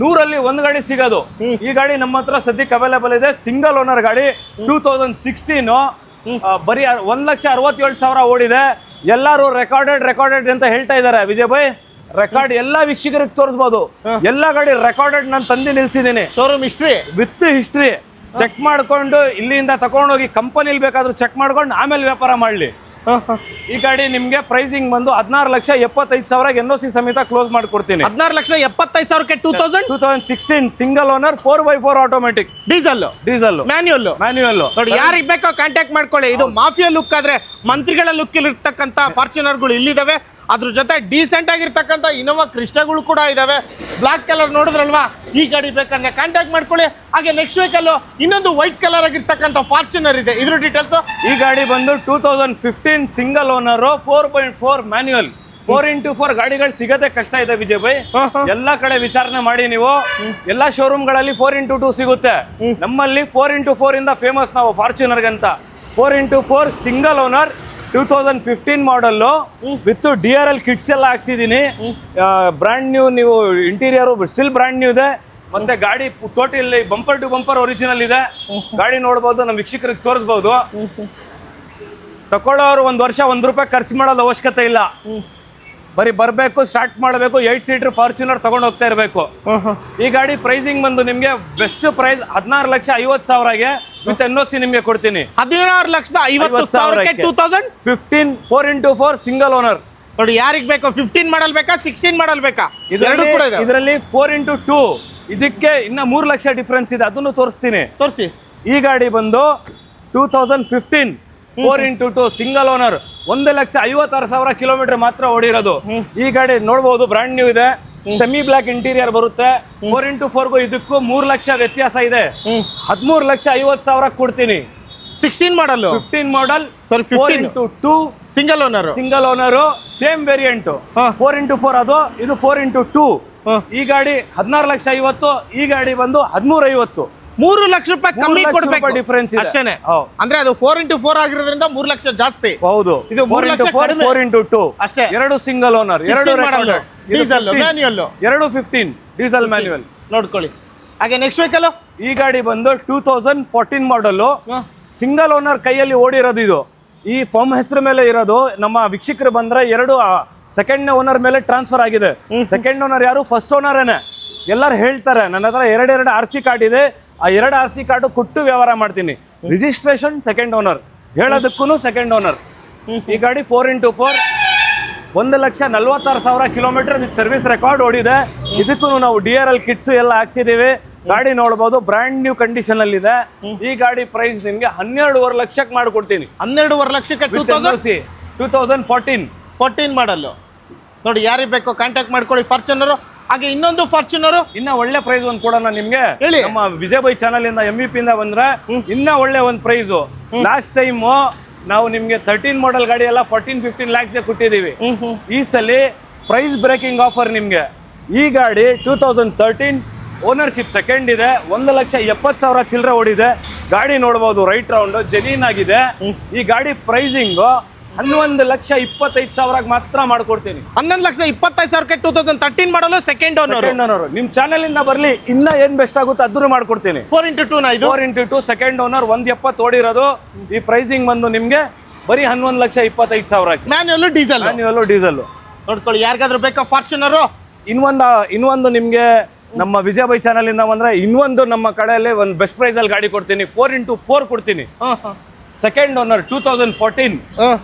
ನೂರಲ್ಲಿ ಒಂದು ಗಾಡಿ ಸಿಗೋದು. ಈ ಗಾಡಿ ನಮ್ಮ ಹತ್ರ ಸದ್ಯಕ್ಕೆ ಅವೈಲೇಬಲ್ ಇದೆ. ಸಿಂಗಲ್ ಓನರ್ ಗಾಡಿ ಟೂ ತೌಸಂಡ್ ಸಿಕ್ಸ್ಟೀನು ಬರೀ ಒಂದ್ ಲಕ್ಷ ಅರವತ್ತೇಳು ಸಾವಿರ ಓಡಿದೆ. ಎಲ್ಲರೂ ರೆಕಾರ್ಡೆಡ್ ರೆಕಾರ್ಡೆಡ್ ಅಂತ ಹೇಳ್ತಾ ಇದ್ದಾರೆ. ವಿಜಯ್ ಭಾಯ್ ರೆಕಾರ್ಡ್ ಎಲ್ಲಾ ವೀಕ್ಷಕರಿಗೆ ತೋರಿಸ್ಬೋದು. ಎಲ್ಲ ಗಾಡಿ ರೆಕಾರ್ಡೆಡ್ ನಾನು ತಂದು ನಿಲ್ಸಿದ್ದೀನಿ. Showroom history with history check ಮಾಡ್ಕೊಂಡು ಇಲ್ಲಿಂದ ತಗೊಂಡೋಗಿ ಕಂಪನಿಲಿ ಬೇಕಾದ್ರೂ ಚೆಕ್ ಮಾಡ್ಕೊಂಡು ಆಮೇಲೆ ವ್ಯಾಪಾರ ಮಾಡಲಿ. ಈ ಗಾಡಿ ನಿಮ್ಗೆ ಪ್ರೈಸಿಂಗ್ ಬಂದು ಹದಿನಾರು ಲಕ್ಷ ಎಪ್ಪತ್ತೈದು ಸಾವಿರ ಎನ್ ಒ ಸಿ ಸಮೇತ ಕ್ಲೋಸ್ ಮಾಡ್ಕೊಡ್ತೀನಿ. ಹದಿನಾರು ಲಕ್ಷ ಎಪ್ಪತ್ತೈದು ಸಾವಿರಕ್ಕೆ two thousand two thousand sixteen single owner four by four automatic diesel diesel manual manual ನೋಡಿ ಯಾರಿಗೆ ಬೇಕೋ ಕಾಂಟ್ಯಾಕ್ಟ್ ಮಾಡ್ಕೊಳ್ಳಿ. ಇದು ಮಾಫಿಯಾ ಲುಕ್ ಆದ್ರೆ ಮಂತ್ರಿಗಳ ಲುಕ್ ಇರ್ತಕ್ಕಂಥ ಫಾರ್ಚುನರ್ಗಳು ಇಲ್ಲಿದಾವೆ. ಅದ್ರ ಜೊತೆ ಡೀಸೆಂಟ್ ಆಗಿರ್ತಕ್ಕಂಥ ಇನೋವಾ ಕ್ರಿಸ್ಟಾಗಳು ಕೂಡ ಇದಾವೆ. ಬ್ಲಾಕ್ ಕಲರ್ ನೋಡಿದ್ರಲ್ವಾ? ಈ ಗಾಡಿ ಬೇಕಂದ್ರೆ ಕಾಂಟ್ಯಾಕ್ಟ್ ಮಾಡ್ಕೊಳ್ಳಿ. ಹಾಗೆ ನೆಕ್ಸ್ಟ್ ವೀಕಲ್ಲೂ ಇನ್ನೊಂದು ವೈಟ್ ಕಲರ್ ಆಗಿರ್ತಕ್ಕಂಥ ಫಾರ್ಚುನರ್ ಇದೆ. ಇದ್ರ ಡೀಟೇಲ್ಸ್ ಈ ಗಾಡಿ ಬಂದು two thousand fifteen single owner four point four manual four into four ಗಾಡಿಗಳು ಸಿಗದೆ ಕಷ್ಟ ಇದೆ ವಿಜಯ್ ಭಾಯ್. ಎಲ್ಲಾ ಕಡೆ ವಿಚಾರಣೆ ಮಾಡಿ ನೀವು. ಎಲ್ಲಾ ಶೋರೂಮ್ಗಳಲ್ಲಿ ಫೋರ್ ಇಂಟು ಟೂ ಸಿಗುತ್ತೆ. ನಮ್ಮಲ್ಲಿ ಫೋರ್ ಇಂಟು ಫೋರ್ ಇಂದ ಫೇಮಸ್ ನಾವು ಫಾರ್ಚುನರ್ ಅಂತ. Four into four single owner two thousand fifteen model with D R L kits ಎಲ್ಲ ಹಾಕ್ಸಿದೀನಿ. ಬ್ರ್ಯಾಂಡ್ ನ್ಯೂ ನೀವು ಇಂಟೀರಿಯರು ಸ್ಟಿಲ್ ಬ್ರ್ಯಾಂಡ್ ನ್ಯೂ ಇದೆ. ಮತ್ತೆ ಗಾಡಿ total bumper to bumper original ಇದೆ. ಗಾಡಿ ನೋಡ್ಬೋದು ನಮ್ಮ ವೀಕ್ಷಕರಿಗೆ ತೋರಿಸ್ಬೋದು. ತಕೊಳ್ಳೋರು ಒಂದು ವರ್ಷ ಒಂದು ರೂಪಾಯಿ ಖರ್ಚು ಮಾಡೋದು ಅವಶ್ಯಕತೆ ಇಲ್ಲ. ಬರೀ ಬರಬೇಕು ಸ್ಟಾರ್ಟ್ ಮಾಡಬೇಕು ಏಟ್ ಸೀಟರ್ ಫಾರ್ಚುನರ್ ತಗೊಂಡು ಹೋಗ್ತಾ ಇರಬೇಕು. ಈ ಗಾಡಿ ಪ್ರೈಸಿಂಗ್ ಬಂದು ನಿಮಗೆ ಬೆಸ್ಟ್ ಪ್ರೈಸ್ ಹದಿನಾರು ಲಕ್ಷ ಐವತ್ತು ಸಾವಿರಗೆ ವಿತ್ ಎನ್ ಒ ಸಿ ನಿಮಗೆ ಕೊಡ್ತೀನಿ. ಹದಿನಾರು ಲಕ್ಷದ ಐವತ್ತು ಸಾವಿರಕ್ಕೆ. Two thousand fifteen four into four single owner ನೋಡಿ ಯಾರಿಗೆ ಬೇಕೋ? ಫಿಫ್ಟೀನ್ ಮಾಡಲ್ ಬೇಕಾ ಸಿಕ್ಸ್ಟೀನ್ ಮಾಡಲ್ ಬೇಕಾ? ಎರಡು ಕೂಡ ಇದೆ. ಇದರಲ್ಲಿ ಫೋರ್ ಇಂಟು ಟೂ ಇದಕ್ಕೆ ಇನ್ನ ಮೂರು ಲಕ್ಷ ಡಿಫ್ರೆನ್ಸ್ ಇದೆ ಅದನ್ನು ತೋರಿಸ್ತೀನಿ. ತೋರಿಸಿ. ಈ ಗಾಡಿ ಬಂದು two thousand fifteen four into two single owner ಒಂದು ಲಕ್ಷ ಐವತ್ತಾರು ಸಾವಿರ ಕಿಲೋಮೀಟರ್ ಮಾತ್ರ ಓಡಿರೋದು. ಈ ಗಾಡಿ ನೋಡಬಹುದು ಬ್ರಾಂಡ್ ನ್ಯೂ ಇದೆ. ಸೆಮಿ ಬ್ಲಾಕ್ ಇಂಟೀರಿಯರ್ ಬರುತ್ತೆ. ಫೋರ್ ಇಂಟು ಫೋರ್ಗೂ ಇದಕ್ಕೂ ಮೂರ್ ಲಕ್ಷ ವ್ಯತ್ಯಾಸ ಇದೆ. ಹದಿಮೂರು ಲಕ್ಷ ಐವತ್ತು ಸಾವಿರ ಕೊಡ್ತೀನಿ. Sixteen model fifteen model sorry four 15. Into two single owner single owner same variant. Four into four ಅದು ಇದು ಫೋರ್ ಇಂಟು ಟೂ. ಈ ಗಾಡಿ ಹದಿನಾರು ಲಕ್ಷ ಐವತ್ತು ಈ ಗಾಡಿ ಬಂದು ಹದಿಮೂರ ಐವತ್ತು ಮೂರು ಲಕ್ಷ ರೂಪಾಯಿ ಕಮ್ಮಿ ಕೊಡಬೇಕು. ರೂಪಾಯಿ ಅಷ್ಟೇನೆ. ಅಂದ್ರೆ ಅದು ಫೋರ್ ಇಂಟು ಫೋರ್ ಆಗಿರೋದ್ರಿಂದ ಮೂರು ಲಕ್ಷ ಜಾಸ್ತಿ. ಹೌದು. ಇದು ಮೂರು ಫೋರ್ ಇಂಟು ಲಕ್ಷ ಫೋರ್ ಇಂಟು ಟೂ ಅಷ್ಟೇ. ಎರಡು ಸಿಂಗಲ್ ಓನರ್ ಎರಡು 16 model. recorded. ಇದು Diesel, 15. manual. ಎರಡು ಫಿಫ್ಟೀನ್ ಡೀಸೆಲ್ ಮ್ಯಾನ್ಯಲ್ ನೋಡ್ಕೊಳ್ಳಿ. ಹಾಗೆ ನೆಕ್ಸ್ಟ್ ವೆಹಿಕಲ್ ಈ ಗಾಡಿ ಬಂದು two thousand fourteen model single owner ಕೈಯಲ್ಲಿ ಓಡಿರೋದು ಇದು. ಈ ಫಾರ್ಮ್ ಹೆಸರು ಮೇಲೆ ಇರೋದು. ನಮ್ಮ ವೀಕ್ಷಕರು ಬಂದ್ರೆ ಎರಡು ಸೆಕೆಂಡ್ ಓನರ್ ಮೇಲೆ ಟ್ರಾನ್ಸ್ಫರ್ ಆಗಿದೆ. ಸೆಕೆಂಡ್ ಓನರ್ ಯಾರು? ಫಸ್ಟ್ ಓನರ್ನೇ ಎಲ್ಲರೂ ಹೇಳ್ತಾರೆ ನನ್ನ ಹತ್ರ ಎರಡೆರಡು ಆರ್ ಸಿ ಕಾರ್ಡ್ ಇದೆ. ಆ ಎರಡು ಆರ್ ಸಿ ಕಾರ್ಡು ಕೊಟ್ಟು ವ್ಯವಹಾರ ಮಾಡ್ತೀನಿ. ರಿಜಿಸ್ಟ್ರೇಷನ್ ಸೆಕೆಂಡ್ ಓನರ್ ಹೇಳೋದಕ್ಕೂ ಸೆಕೆಂಡ್ ಓನರ್ ಈ ಗಾಡಿ ಫೋರ್ ಇಂಟು ಫೋರ್ ಒಂದು ಲಕ್ಷ ನಲ್ವತ್ತಾರು ಸಾವಿರ ಕಿಲೋಮೀಟರ್ ನಿಮ್ಗೆ ಸರ್ವಿಸ್ ರೆಕಾರ್ಡ್ ಓಡಿದೆ. ಇದಕ್ಕೂ ನಾವು ಡಿ ಆರ್ ಎಲ್ ಕಿಟ್ಸ್ ಎಲ್ಲ ಹಾಕ್ಸಿದ್ದೀವಿ ಗಾಡಿ ನೋಡ್ಬೋದು ಬ್ರ್ಯಾಂಡ್ ನ್ಯೂ ಕಂಡೀಷನ್ ಅಲ್ಲಿ ಇದೆ ಈ ಗಾಡಿ ಪ್ರೈಸ್ ನಿಮ್ಗೆ ಹನ್ನೆರಡುವರೆ ಲಕ್ಷಕ್ಕೆ ಮಾಡಿಕೊಡ್ತೀನಿ. ಹನ್ನೆರಡುವರೆ ಲಕ್ಷಕ್ಕೆ two thousand two thousand fourteen fourteen model ನೋಡಿ ಯಾರಿಗೆ ಬೇಕೋ ಕಾಂಟ್ಯಾಕ್ಟ್ ಮಾಡ್ಕೊಳ್ಳಿ. ಫಾರ್ಚುನರು ಹಾಗೆ ಇನ್ನೊಂದು ಫಾರ್ಚುನರ್? ಇನ್ನ ಒಳ್ಳೆ ಪ್ರೈಸ್ ಒಂದು ಕೊಡೋಣ ನಿಮ್ಗೆ. ಹೇಳಿ. ನಮ್ಮ ವಿಜಯ್ ಬೈ ಚಾನಲ್ ಇಂದ ಎಂ ಪಿ ಇಂದ ಬಂದ್ರೆ ಇನ್ನ ಒಳ್ಳೆ ಒಂದು ಪ್ರೈಸ್ ಲಾಸ್ಟ್ ಟೈಮ್ ನಾವು ನಿಮ್ಗೆ ತರ್ಟೀನ್ ಮಾಡೆಲ್ ಗಾಡಿ ಎಲ್ಲ ಫೋರ್ಟೀನ್ ಫಿಫ್ಟೀನ್ ಲ್ಯಾಕ್ಸ್ ಕೊಟ್ಟಿದೀವಿ ಈ ಸಲ ಪ್ರೈಸ್ ಬ್ರೇಕಿಂಗ್ ಆಫರ್ ನಿಮ್ಗೆ. ಈ ಗಾಡಿ two thousand thirteen ownership second ಇದೆ. ಒಂದು ಲಕ್ಷ ಎಪ್ಪತ್ತು ಸಾವಿರ ಚಿಲ್ಲರೆ ಓಡಿದೆ. ಗಾಡಿ ನೋಡ್ಬೋದು ರೈಟ್ ರೌಂಡ್ ಜೆನ್ಯೂನ್ ಆಗಿದೆ. ಈ ಗಾಡಿ ಪ್ರೈಸಿಂಗ್ ಹನ್ನೊಂದು ಲಕ್ಷ ಇಪ್ಪತ್ತೈದು ಸಾವಿರಕ್ಕೆ ಮಾತ್ರ ಮಾಡ್ಕೊಡ್ತೀನಿ. ಹನ್ನೊಂದು ಲಕ್ಷ ಇಪ್ಪತ್ತೈದು ಸಾವಿರಕ್ಕೆ two thousand thirteen model second owner owner ನಿಮ್ ಚಾನೆಲ್ ಇಂದ ಬರ್ಲಿ ಇನ್ನ ಏನ್ ಬೆಸ್ಟ್ ಆಗುತ್ತೆ ಅದ್ರೂ ಮಾಡ್ಕೊಡ್ತೀನಿ. ಫೋರ್ ಇಂಟು ಟೂ ನಾ ಇದು? Four into two second owner ಒಂದ್ ಎಪ್ಪತ್ತು ಓಡಿರೋದು. ಈ ಪ್ರೈಸಿಂಗ್ ಬಂದು ನಿಮ್ಗೆ ಬರೀ ಹನ್ನೊಂದು ಲಕ್ಷ ಇಪ್ಪತ್ತೈದು ಸಾವಿರ ಮ್ಯಾನ್ಯಲ್ ಡೀಸೆಲ್ ಮ್ಯಾನ್ಯುವಲ್ ಡೀಸೆಲ್ ನೋಡ್ಕೊಳ್ಳಿ ಯಾರಿಗಾದ್ರೂ ಬೇಕಾ ಫಾರ್ಚುನರು ಇನ್ನೊಂದು ಇನ್ನೊಂದು ನಿಮ್ಗೆ ನಮ್ಮ ವಿಜಯ ಬೈ ಚಾನಲ್ ಇಂದ ಬಂದ್ರೆ ಇನ್ನೊಂದು ನಮ್ಮ ಕಡೆಯಲ್ಲಿ ಒಂದು ಬೆಸ್ಟ್ ಪ್ರೈಸ್ ಅಲ್ಲಿ ಗಾಡಿ ಕೊಡ್ತೀನಿ. ಫೋರ್ ಇಂಟು ಫೋರ್ ಕೊಡ್ತೀನಿ. Second owner two thousand fourteen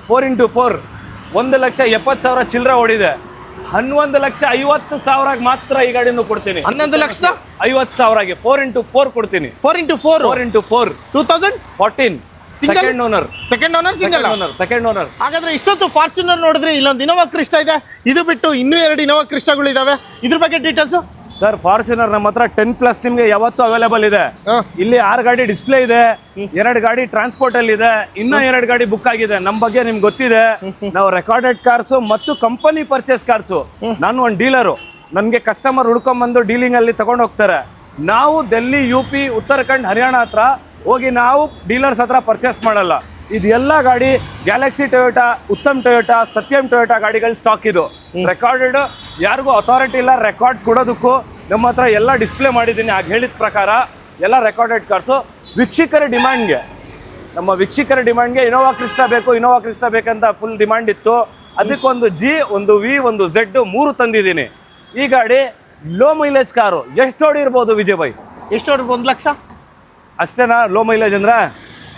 four into four ಒಂದು ಲಕ್ಷ ಎಪ್ಪತ್ತು ಸಾವಿರ ಚಿಲ್ಲರೆ ಓಡಿದೆ. ಹನ್ನೊಂದು ಲಕ್ಷ ಐವತ್ತು ಸಾವಿರ ಮಾತ್ರ ಈ ಗಾಡಿನೂ ಕೊಡ್ತೀನಿ. ಹನ್ನೊಂದು ಲಕ್ಷದ? ಐವತ್ತು ಸಾವಿರಗೆ ಫೋರ್ ಇಂಟು ಫೋರ್ ಕೊಡ್ತೀನಿ. Four into four four into four two thousand fourteen? Second owner second owner single owner second owner ಹಾಗಾದ್ರೆ ಇಷ್ಟೊತ್ತು ಫಾರ್ಚುನರ್ ನೋಡಿದ್ರೆ ಇಲ್ಲೊಂದು ಇನೋವಾ ಕ್ರಿಸ್ಟ ಇದೆ. ಇದು ಬಿಟ್ಟು ಇನ್ನೂ ಎರಡು ಇನೋವಾ ಕ್ರಿಸ್ಟಗಳು ಇದಾವೆ ಇದ್ರ ಬಗ್ಗೆ ಡೀಟೇಲ್ಸ್ ಸರ್ ಫಾರ್ಚುನರ್ ನಮ್ಮ ಹತ್ರ ಟೆನ್ ಪ್ಲಸ್ ನಿಮ್ಗೆ ಯಾವತ್ತೂ ಅವೈಲೇಬಲ್ ಇದೆ. ಇಲ್ಲಿ ಆರು ಗಾಡಿ ಡಿಸ್ಪ್ಲೇ ಇದೆ ಎರಡು ಗಾಡಿ ಟ್ರಾನ್ಸ್ಪೋರ್ಟ್ ಅಲ್ಲಿ ಇದೆ ಇನ್ನೂ ಎರಡು ಗಾಡಿ ಬುಕ್ ಆಗಿದೆ. ನಮ್ಮ ಬಗ್ಗೆ ನಿಮ್ಗೆ ಗೊತ್ತಿದೆ. ನಾವು ರೆಕಾರ್ಡೆಡ್ ಕಾರ್ಸ್ ಮತ್ತು ಕಂಪನಿ ಪರ್ಚೇಸ್ ಕಾರ್ಸ್ ನಾನು ಒಂದು ಡೀಲರು ನನಗೆ ಕಸ್ಟಮರ್ ಹುಡ್ಕೊಂಬಂದು ಡೀಲಿಂಗ್ ಅಲ್ಲಿ ತಗೊಂಡು ಹೋಗ್ತಾರೆ. ನಾವು ಡೆಲ್ಲಿ ಯು ಪಿ ಉತ್ತರಾಖಂಡ್ ಹರಿಯಾಣ ಹತ್ರ ಹೋಗಿ ನಾವು ಡೀಲರ್ಸ್ ಹತ್ರ ಪರ್ಚೇಸ್ ಮಾಡಲ್ಲ. ಇದು ಎಲ್ಲ ಗಾಡಿ Galaxy Toyota Uttam Toyota Satyam Toyota ಗಾಡಿಗಳು ಸ್ಟಾಕ್ ಇದು. ರೆಕಾರ್ಡೆಡ್ ಯಾರಿಗೂ ಅಥಾರಿಟಿ ಇಲ್ಲ ರೆಕಾರ್ಡ್ ಕೊಡೋದಕ್ಕೂ ನಮ್ಮ ಹತ್ರ ಎಲ್ಲ ಡಿಸ್ಪ್ಲೇ ಮಾಡಿದ್ದೀನಿ. ಆಗ ಹೇಳಿದ ಪ್ರಕಾರ ಎಲ್ಲ ರೆಕಾರ್ಡೆಡ್ ಕಾರ್ಸು ವೀಕ್ಷಕರ ಡಿಮ್ಯಾಂಡ್ಗೆ ನಮ್ಮ ವೀಕ್ಷಕರ ಡಿಮ್ಯಾಂಡ್ಗೆ ಇನೋವಾ ಕ್ರಿಸ್ಟಾ ಬೇಕು ಇನೋವಾ ಕ್ರಿಸ್ಟಾ ಬೇಕಂತ ಫುಲ್ ಡಿಮ್ಯಾಂಡ್ ಇತ್ತು. ಅದಕ್ಕೊಂದು ಜಿ ಒಂದು ವಿ ಒಂದು ಝೆಡ್ ಮೂರು ತಂದಿದ್ದೀನಿ. ಈ ಗಾಡಿ ಲೋ ಮೈಲೇಜ್ ಕಾರು ಎಷ್ಟು ಹೊಡಿರ್ಬೋದು ವಿಜಯ್ ಭಾಯ್? ಎಷ್ಟು ಹೊಡ್ಬೇಕು? ಒಂದು ಲಕ್ಷ? ಅಷ್ಟೇನಾ? ಲೋ ಮೈಲೇಜ್ ಅಂದ್ರೆ?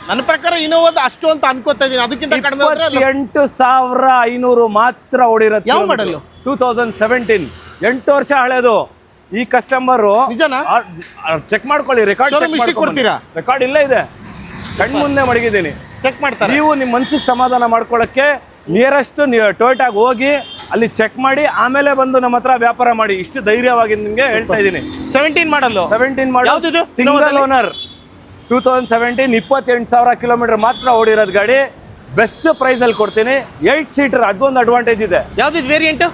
ನನ್ನ ಪ್ರಕಾರ ಇನೋವಾದ ಅಷ್ಟು ಅಂತ ಅನ್ಕೋತಾ ಇದೀನಿ. ಅದಕ್ಕಿಂತ ಕಡಿಮೆ ಅಲ್ಲ. ಸಾವಿರ ಐನೂರು ಮಾತ್ರ ಓಡಿರತ್ತೆ ಯಾವ ಮಾಡಲ್ ಟೂ ತೌಸಂಡ್ ಸೆವೆಂಟೀನ್ ಎಂಟು ವರ್ಷ ಹಳೆದು. ಈ ಕಸ್ಟಮರ್? ಚೆಕ್ ಮಾಡ್ಕೊಳ್ಳಿ ರೆಕಾರ್ಡ್ ಕೊಡ್ತೀರಾ? ರೆಕಾರ್ಡ್ ಇಲ್ಲ ಇದೆ. ಕಣ್ಮುಂದೆ ಮಡಗಿದ್ದೀನಿ. ಚೆಕ್ ಮಾಡ್ತಾರೆ? ನೀವು ನಿಮ್ಮ ಮನ್ಸಿಗೆ ಸಮಾಧಾನ ಮಾಡ್ಕೊಳ್ಳೋಕ್ಕೆ ನಿಯರೆಸ್ಟ್ ಟೊಯೋಟಾಗಿ ಹೋಗಿ ಅಲ್ಲಿ ಚೆಕ್ ಮಾಡಿ ಆಮೇಲೆ ಬಂದು ನಮ್ಮ ಹತ್ರ ವ್ಯಾಪಾರ ಮಾಡಿ. ಇಷ್ಟು ಧೈರ್ಯವಾಗಿ ನಿಮ್ಗೆ ಹೇಳ್ತಾ ಇದ್ದೀನಿ ಸೆವೆಂಟೀನ್ ಮಾಡಲ್ ಸೆವೆಂಟೀನ್ ಮಾಡಲ್ ಮಾಡಿ single owner two thousand seventeen ಇಪ್ಪತ್ತೆಂಟು ಸಾವಿರ ಕಿಲೋಮೀಟರ್ ಮಾತ್ರ ಓಡಿರೋದು ಗಾಡಿ. ಬೆಸ್ಟ್ ಪ್ರೈಸಲ್ಲಿ ಕೊಡ್ತೀನಿ. ಏಯ್ಟ್ ಸೀಟರ್ ಅದೊಂದು ಅಡ್ವಾಂಟೇಜ್ ಇದೆ. ಯಾವ್ದು ವೇರಿಯಂಟ್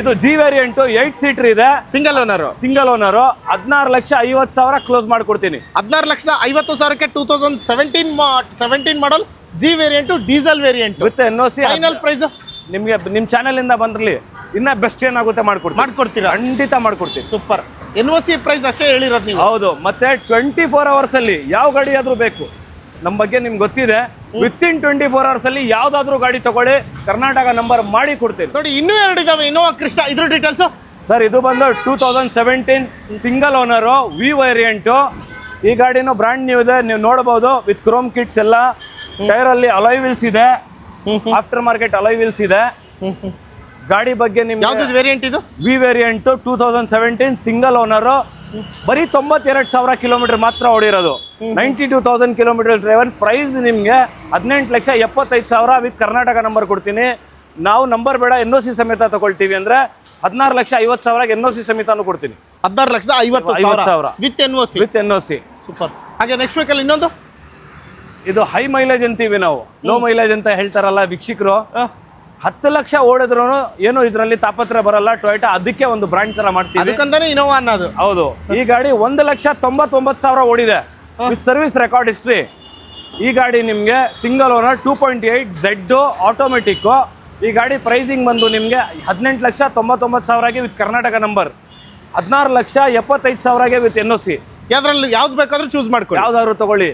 ಇದು ಜಿ ವೇರಿಯಂಟ್ ಏಟ್ ಸೀಟರ್ ಇದೆ. ಸಿಂಗಲ್ ಓನರ್ ಸಿಂಗಲ್ ಓನರ್ ಹದಿನಾರು ಲಕ್ಷ ಐವತ್ತು ಸಾವಿರ ಕ್ಲೋಸ್ ಮಾಡ್ಕೊಡ್ತೀನಿ. ಹದಿನಾರು ಲಕ್ಷ ಐವತ್ತು ಸಾವಿರಕ್ಕೆ two thousand seventeen seventeen model G variant diesel variant with N C final price ನಿಮಗೆ ನಿಮ್ಮ ಚಾನಲಿಂದ ಬಂದಿರಲಿ ಇನ್ನ ಬೆಸ್ಟ್ ಏನಾಗುತ್ತೆ ಮಾಡ್ಕೊಡ್ತೀನಿ. ಮಾಡ್ಕೊಡ್ತೀರಾ? ಖಂಡಿತ ಮಾಡ್ಕೊಡ್ತೀನಿ. Super N O C price ಅಷ್ಟೇ ಹೇಳಿರೋದು ನೀವು. ಹೌದು ಮತ್ತೆ ಟ್ವೆಂಟಿ ಫೋರ್ ಅವರ್ಸ್ ಅಲ್ಲಿ ಯಾವ ಗಾಡಿ ಆದ್ರೂ ಬೇಕು. ನಮ್ಮ ಬಗ್ಗೆ ನಿಮ್ಗೆ ಗೊತ್ತಿದೆ. Within twenty four hours ಅಲ್ಲಿ ಯಾವ್ದಾದ್ರು ಗಾಡಿ ತಗೊಳ್ಳಿ ಕರ್ನಾಟಕ ನಂಬರ್ ಮಾಡಿ ಕೊಡ್ತೀನಿ. ನೋಡಿ ಇನ್ನೂ ಎರಡು ಇದಾವೆ. ಇನ್ನೋವಾ ಕೃಷ್ಣ ಇದ್ರ ಡೀಟೇಲ್ಸ್ ಸರ್ ಇದು ಬಂದು two thousand seventeen single owner V variant ಈ ಗಾಡಿನೂ ಬ್ರ್ಯಾಂಡ್ ನ್ಯೂ ಇದೆ. ನೀವು ನೋಡಬಹುದು ವಿತ್ ಕ್ರೋಮ್ ಕಿಟ್ಸ್ ಎಲ್ಲ. ಟೈರ್ ಅಲ್ಲಿ ಅಲಾಯ್ ವೀಲ್ಸ್ ಇದೆ. ಆಫ್ಟರ್ ಮಾರ್ಕೆಟ್ ಅಲಾಯ್ ವೀಲ್ಸ್ ಇದೆ. ಗಾಡಿ ಬಗ್ಗೆ ನಿಮ್ಗೆ ಯಾವ್ದು ವೇರಿಯಂಟ್ ಇದು? V variant two thousand seventeen single owner ಬರೀ ತೊಂಬತ್ತೆರಡು ಸಾವಿರ ಕಿಲೋಮೀಟರ್ ಮಾತ್ರ ಓಡಿರೋದು. Ninety two thousand kilometre driver price ನಿಮಗೆ ಹದಿನೆಂಟು ಲಕ್ಷ ಎಪ್ಪತ್ತೈದು ಸಾವಿರ ವಿತ್ ಕರ್ನಾಟಕ ನಂಬರ್ ಕೊಡ್ತೀನಿ. ನಾವು ನಂಬರ್ ಬೇಡ ಎನ್ ಒ ಸಿ ಸಮೇತ ತಗೊಳ್ತೀವಿ ಅಂದ್ರೆ ಹದಿನಾರು ಲಕ್ಷ ಐವತ್ತು ಸಾವಿರ ಎನ್ ಒ ಸಿ ಸಮೇತನೂ ಕೊಡ್ತೀನಿ. ಹದಿನಾರು ಲಕ್ಷದ ಐವತ್ತು ಐವತ್ತು ಸಾವಿರ ಸಾವಿರ. With N O C with N O C super. ಹಾಗೆ ನೆಕ್ಸ್ಟ್ ವೀಕಲ್ಲಿ ಇನ್ನೊಂದು? ಇದು ಹೈ ಮೈಲೇಜ್ ಅಂತೀವಿ ನಾವು. ಲೋ ಮೈಲೇಜ್ ಅಂತ ಹೇಳ್ತಾರಲ್ಲ ವೀಕ್ಷಕರು. ಹತ್ತು ಲಕ್ಷ ಓಡಿದ್ರು ಏನು ಇದರಲ್ಲಿ ತಾಪತ್ರ ಬರಲ್ಲ ಟೊಯೋಟಾ ಅದಕ್ಕೆ ಒಂದು ಬ್ರ್ಯಾಂಡ್ ತರ ಮಾಡ್ತೀವಿ ಅದಕ್ಕಂತಾನೆ ಇನೋವಾ ಅನ್ನೋದು. ಹೌದು. ಈ ಗಾಡಿ ಒಂದು ಲಕ್ಷ ತೊಂಬತ್ತೊಂಬತ್ತು ಸಾವಿರ ಓಡಿದೆ. ವಿತ್ ಸರ್ವಿಸ್ ರೆಕಾರ್ಡ್ ಹಿಸ್ಟ್ರಿ ಈ ಗಾಡಿ ನಿಮಗೆ single owner two point eight Z automatic ಈ ಗಾಡಿ ಪ್ರೈಸಿಂಗ್ ಬಂದು ನಿಮಗೆ ಹದಿನೆಂಟು ಲಕ್ಷ ತೊಂಬತ್ತೊಂಬತ್ತು ಸಾವಿರಗೆ ವಿತ್ ಕರ್ನಾಟಕ ನಂಬರ್ ಹದಿನಾರು ಲಕ್ಷ ಎಪ್ಪತ್ತೈದು ಸಾವಿರಗೆ ವಿತ್ ಎನ್ ಒ ಸಿ ಯಾವ್ದ್ರಲ್ಲಿ ಯಾವ್ದು ಬೇಕಾದ್ರೂ ಚೂಸ್ ಮಾಡ್ಕೊಳ್ಳಿ. ಯಾವ್ದಾದ್ರು ತಗೊಳ್ಳಿ.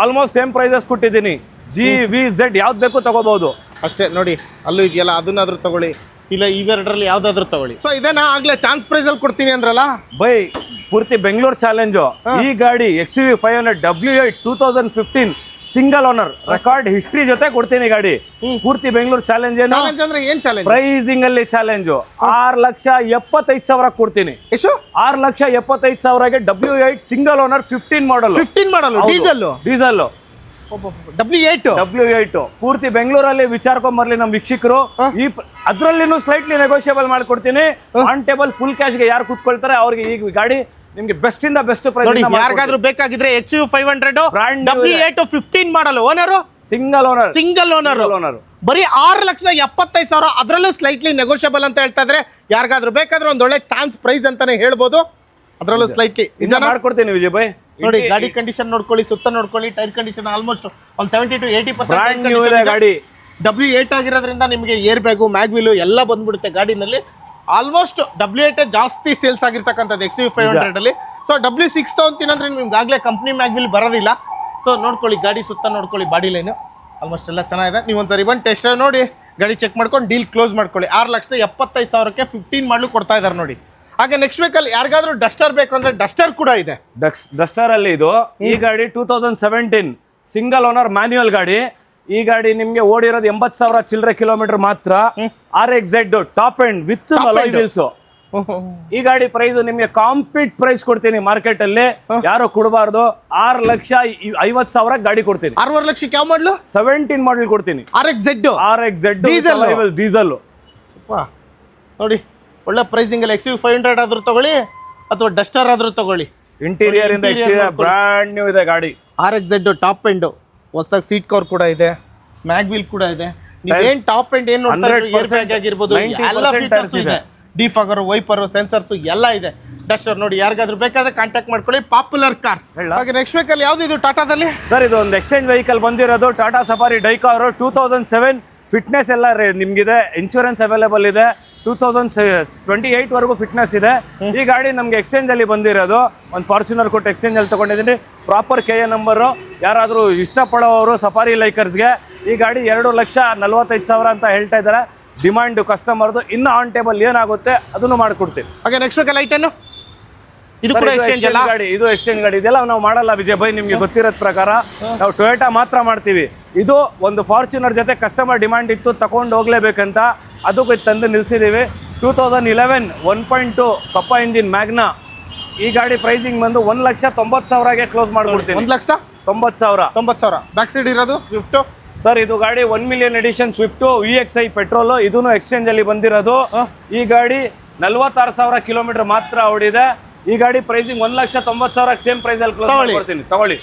ಆಲ್ಮೋಸ್ಟ್ ಸೇಮ್ ಪ್ರೈಸಸ್ ಕೊಟ್ಟಿದ್ದೀನಿ. ಜಿ ವಿ ಝೆಡ್ ಯಾವ್ದು ಬೇಕು ತಗೋಬಹುದು ಅಷ್ಟೇ ನೋಡಿ ಅಲ್ಲೂ ಇದೆಯಲ್ಲ ಅದನ್ನಾದ್ರೂ ತಗೊಳ್ಳಿ. ಇಲ್ಲ ಇವೆರಡರಲ್ಲಿ ಯಾವ್ದಾದ್ರು ತಗೊಳ್ಳಿ. ಸೊ ಇದನ್ನ ಆಗ್ಲೇ ಚಾನ್ಸ್ ಪ್ರೈಸ್ ಅಲ್ಲಿ ಕೊಡ್ತೀನಿ ಅಂದ್ರಲ್ಲ? ಬೈ ಪೂರ್ತಿ ಬೆಂಗಳೂರು ಚಾಲೆಂಜು ಈ ಗಾಡಿ X U five hundred W eight two thousand fifteen single owner record history ಜೊತೆ ಕೊಡ್ತೀನಿ ಗಾಡಿ. ಪೂರ್ತಿ ಬೆಂಗಳೂರು ಚಾಲೆಂಜ್ ಏನು? ಚಾಲೆಂಜ್ ಅಂದ್ರೆ ಏನ್ ಚಾಲೆಂಜ್ ಪ್ರೈಸಿಂಗ್ ಅಲ್ಲಿ ಚಾಲೆಂಜು ಆರ್ ಲಕ್ಷ ಎಪ್ಪತ್ತೈದು ಸಾವಿರ ಕೊಡ್ತೀನಿ. ಎಷ್ಟು? ಆರ್ ಲಕ್ಷ ಎಪ್ಪತ್ತೈದು ಸಾವಿರಗೆ W eight single owner fifteen model fifteen model diesel diesel W eight W eight ಪೂರ್ತಿ ಬೆಂಗಳೂರಲ್ಲಿ ವಿಚಾರಕೊಂಡ್ ಬರ್ಲಿ ನಮ್ಮ ವೀಕ್ಷಕರು. ಈ ಅದ್ರಲ್ಲಿನೂ ಸ್ಲೈಟ್ಲಿ ನೆಗೋಷಿಯಬಲ್ ಮಾಡ್ಕೊಡ್ತೀನಿ. ಆನ್ ಟೇಬಲ್ ಫುಲ್ ಕ್ಯಾಶ್ಗೆ ಯಾರು ಕೂತ್ಕೊಳ್ತಾರೆ ಅವ್ರಿಗೆ ಈ ಗಾಡಿ ನಿಮ್ಗೆ ಬೆಸ್ಟ್ ಇಂದ ಬೆಸ್ಟ್ ಪ್ರೈಸ್ ಯಾರಿಗಾದ್ರೂ ಬೇಕಾಗಿದ್ರೆ H U five hundred W. Eight fifteen model owner single owner single owner owner ಬರೀ ಆರು ಲಕ್ಷದ ಎಪ್ಪತ್ತೈದು ಸಾವಿರ ಅದರಲ್ಲೂ ಸ್ಲೈಟ್ಲಿ ನೆಗೋಷಿಯಬಲ್ ಅಂತ ಹೇಳ್ತಾ ಇದ್ರೆ ಯಾರಿಗಾದ್ರೂ ಬೇಕಾದ್ರೆ ಒಂದ್ ಒಳ್ಳೆ ಚಾನ್ಸ್ ಪ್ರೈಸ್ ಅಂತಾನೆ ಹೇಳ್ಬೋದು. ಅದರಲ್ಲೂ ಸ್ಲೈಟ್ಲಿ ಮಾಡ್ಕೊಡ್ತೀನಿ ವಿಜಯ್ ಭಾಯ್. ನೋಡಿ ಗಾಡಿ ಕಂಡೀಷನ್ ನೋಡ್ಕೊಳ್ಳಿ ಸುತ್ತ ನೋಡ್ಕೊಳ್ಳಿ ಟೈರ್ ಕಂಡೀಷನ್ ಆಲ್ಮೋಸ್ಟ್ ಒಂದು ಸೆವೆಂಟಿ ಟು ಏಯ್ಟಿ ಪರ್ಸೆಂಟ್ ಗಾಡಿ. ಡಬ್ಲ್ಯೂ ಏಟ್ ಆಗಿರೋದ್ರಿಂದ ನಿಮಗೆ ಏರ್ ಬ್ಯಾಗು ಮ್ಯಾಗ್ವಿಲು ಎಲ್ಲ ಬಂದ್ಬಿಡುತ್ತೆ ಗಾಡಿನಲ್ಲಿ. ಆಲ್ಮೋಸ್ಟ್ ಡಬ್ಲ್ಯೂ ಏಟ್ ಜಾಸ್ತಿ ಸೇಲ್ಸ್ ಆಗಿರ್ತಕ್ಕಂಥದ್ದು ಎಕ್ಸ್ ಯು ಫೈವ್ ಹಂಡ್ರೆಡ್ ಅಲ್ಲಿ. ಸೊ ಡಬ್ಲ್ಯೂ ಸಿಕ್ಸ್ ತಗೊಂತೀನಂದ್ರೆ ನಿಮ್ಗೆ ಆಗಲೇ ಕಂಪ್ನಿ ಮ್ಯಾಗ್ವಿಲ್ ಬರೋದಿಲ್ಲ. ಸೊ ನೋಡ್ಕೊಳ್ಳಿ ಗಾಡಿ ಸುತ್ತ ನೋಡ್ಕೊಳ್ಳಿ ಬಾಡಿ ಲೈನು ಆಲ್ಮೋಸ್ಟ್ ಎಲ್ಲ ಚೆನ್ನಾಗಿದೆ. ನೀವು ಒಂದ್ಸರಿ ಬಂದು ಟೆಸ್ಟ್ ನೋಡಿ ಗಾಡಿ ಚೆಕ್ ಮಾಡ್ಕೊಂಡು ಡೀಲ್ ಕ್ಲೋಸ್ ಮಾಡ್ಕೊಳ್ಳಿ. ಆರು ಲಕ್ಷದ ಎಪ್ಪತ್ತೈದು ಸಾವಿರಕ್ಕೆ ಫಿಫ್ಟೀನ್ ಮಾಡಲು ಕೊಡ್ತಾ ಇದ್ದಾರೆ ನೋಡಿ. ಹಾಗೆ ನೆಕ್ಸ್ಟ್ ವೀಕಲ್ಲಿ ಯಾರಿಗಾದ್ರೂ ಡಸ್ಟರ್ ಬೇಕು ಅಂದ್ರೆ ಡಸ್ಟರ್ ಕೂಡ ಇದೆ. ಡಸ್ಟರ್ ಅಲ್ಲಿ ಇದು. ಈ ಗಾಡಿ two thousand seventeen single owner manual ಗಾಡಿ. ಈ ಗಾಡಿ ನಿಮ್ಗೆ ಓಡಿರೋದು ಎಂಬತ್ ಸಾವಿರ ಚಿಲ್ಲರೆ ಕಿಲೋಮೀಟರ್ ಮಾತ್ರ. R X Z top end with. Wheels ಈ ಗಾಡಿ ಪ್ರೈಸ್ ನಿಮ್ಗೆ ಕಾಂಪೀಟ್ ಪ್ರೈಸ್ ಕೊಡ್ತೀನಿ ಮಾರ್ಕೆಟ್ ಅಲ್ಲಿ. ಯಾರು ಕೊಡಬಾರ್ದು ಆರ್ ಲಕ್ಷ ಐವತ್ ಸಾವಿರ ಗಾಡಿ ಕೊಡ್ತೀನಿ. ಆರೂವರೆ ಲಕ್ಷಕ್ಕೆ ಯಾವ ಮಾಡಲು ಸೆವೆಂಟೀನ್ ಮಾಡಲ್ ಕೊಡ್ತೀನಿ. R X Z R X Z diesel diesel ನೋಡಿ. ಒಳ್ಳೆ ಪ್ರೈಸಿಂಗ್ ಅಲ್ಲಿ ಎಕ್ಸ್ ಯು ಫೈವ್ ಹಂಡ್ರೆಡ್ ಆದ್ರೂ ತಗೊಳ್ಳಿ ಅಥವಾ ಡಸ್ಟರ್ ಆದ್ರೂ ತಗೊಳ್ಳಿ. ಇಂಟೀರಿಯರ್ ಇಂದ ಬ್ರಾಂಡ್ ನ್ಯೂ ಇದೆ ಗಾಡಿ. R X Z top end ಹೊಸದಾಗಿ ಸೀಟ್ ಕವರ್ ಕೂಡ ಇದೆ. ಮ್ಯಾಗ್ ವೀಲ್ ಕೂಡ ಇದೆ. ನೀವೇನ್ ಟಾಪ್ ಎಂಡ್ ಏನ್ ನೋಡ್ತಾ ಏರ್ ಬ್ಯಾಗ್ ಆಗಿರ್ಬೋದು 90% ಎಲ್ಲ ಫೀಚರ್ಸ್ ಇದೆ. ಡಿಫಾಗರ್ ವೈಪರ್ ಸೆನ್ಸರ್ಸ್ ಎಲ್ಲ ಇದೆ. ಡಸ್ಟರ್ ನೋಡಿ ಯಾರಿಗಾದ್ರೂ ಬೇಕಾದ್ರೆ ಕಾಂಟ್ಯಾಕ್ಟ್ ಮಾಡ್ಕೊಳ್ಳಿ. Popular cars? ಹಾಗೆ ನೆಕ್ಸ್ಟ್ ಅಲ್ಲಿ ಯಾವ್ದು ಇದು? ಟಾಟಾದಲ್ಲಿ ಸರ್ ಇದು ಒಂದು ಎಕ್ಸ್ಚೇಂಜ್ ವೆಹಿಕಲ್ ಬಂದಿರೋದು. Tata Safari Dicor two thousand seven fitness ಎಲ್ಲ ರೇ- ನಿಮ್ಗಿದೆ. ಇನ್ಶೂರೆನ್ಸ್ ಅವೈಲೇಬಲ್ ಇದೆ. ಟೂ ತೌಸಂಡ್ ಟ್ವೆಂಟಿ ಏಯ್ಟ್ ವರೆಗೂ ಫಿಟ್ನೆಸ್ ಇದೆ. ಈ ಗಾಡಿ ನಮಗೆ ಎಕ್ಸ್ಚೇಂಜ್ ಅಲ್ಲಿ ಬಂದಿರೋದು. ಒಂದು ಫಾರ್ಚುನರ್ ಕೊಟ್ಟು ಎಕ್ಸ್ಚೇಂಜ್ ಅಲ್ಲಿ ತಗೊಂಡಿದ್ದೀನಿ. ಪ್ರಾಪರ್ ಕೆ ಎ ನಂಬರು ಯಾರಾದರೂ ಇಷ್ಟಪಡೋರು ಸಫಾರಿ ಲೈಕರ್ಸ್ಗೆ ಈ ಗಾಡಿ ಎರಡು ಲಕ್ಷ ನಲ್ವತ್ತೈದು ಸಾವಿರ ಅಂತ ಹೇಳ್ತಾ ಇದ್ದಾರೆ. ಡಿಮಾಂಡ್ ಕಸ್ಟಮರ್ದು ಇನ್ನು ಆನ್ ಟೇಬಲ್ ಏನಾಗುತ್ತೆ, ಅದನ್ನು ಮಾಡಿಕೊಡ್ತೀನಿ ಹಾಗೆ ನೆಕ್ಸ್ಟ್ ಐಟನ್ನು ಇದು ಕೂಡ ಎಕ್ಸ್ಚೇಂಜ್ ಅಲ್ಲ? ಗಾಡಿ ಇದು ಎಕ್ಸ್ಚೇಂಜ್ ಗಾಡಿ. ಇದೆಲ್ಲ ನಾವು ಮಾಡಲ್ಲ ವಿಜಯ್ ಭಾಯ್ ನಿಮ್ಗೆ ಗೊತ್ತಿರೋದ್ ಪ್ರಕಾರ. ನಾವು ಟೊಯೋಟಾ ಮಾತ್ರ ಮಾಡ್ತೀವಿ. ಇದು ಒಂದು ಫಾರ್ಚುನರ್ ಜೊತೆ ಕಸ್ಟಮರ್ ಡಿಮ್ಯಾಂಡ್ ಇತ್ತು ತಗೊಂಡು ಹೋಗ್ಲೇಬೇಕಂತ ಅದಕ್ಕೆ ತಂದು ನಿಲ್ಸಿದ್ದೀವಿ two thousand eleven one point two ಕಪ್ಪ ಇಂಜಿನ್ ಮ್ಯಾಗ್ನಾ ಈ ಗಾಡಿ ಪ್ರೈಸಿಂಗ್ ಬಂದು ಒಂದ್ ಲಕ್ಷ ತೊಂಬತ್ತು ಸಾವಿರಗೆ ಕ್ಲೋಸ್ ಮಾಡ್ಬಿಡ್ತೀನಿ. ಒಂದು ಲಕ್ಷ? ತೊಂಬತ್ತು ಸಾವಿರ. ತೊಂಬತ್ತು ಸಾವಿರ. ಬ್ಯಾಕ್ ಸೈಡ್ ಇರೋದು? ಸ್ವಿಫ್ಟು ಸರ್ ಇದು ಗಾಡಿ one million edition Swift V X I petrol ಇದನ್ನು ಎಕ್ಸ್ಚೇಂಜ್ ಅಲ್ಲಿ ಬಂದಿರೋದು. ಈ ಗಾಡಿ ನಲ್ವತ್ತಾರು ಸಾವಿರ ಕಿಲೋಮೀಟರ್ ಮಾತ್ರ ಓಡಿದೆ. ಈ ಗಾಡಿ ಪ್ರೈಸಿಂಗ್ ಒಂದ್ ಲಕ್ಷ ತೊಂಬತ್ತು ಸಾವಿರ ಸೇಮ್ ಪ್ರೈಸ್ ಅಲ್ಲಿ ಕ್ಲೋಸ್ ತಗೊಳ್ಳಿ. ಮಾಡ್ಕೊಡ್ತೀನಿ ತಗೊಳ್ಳಿ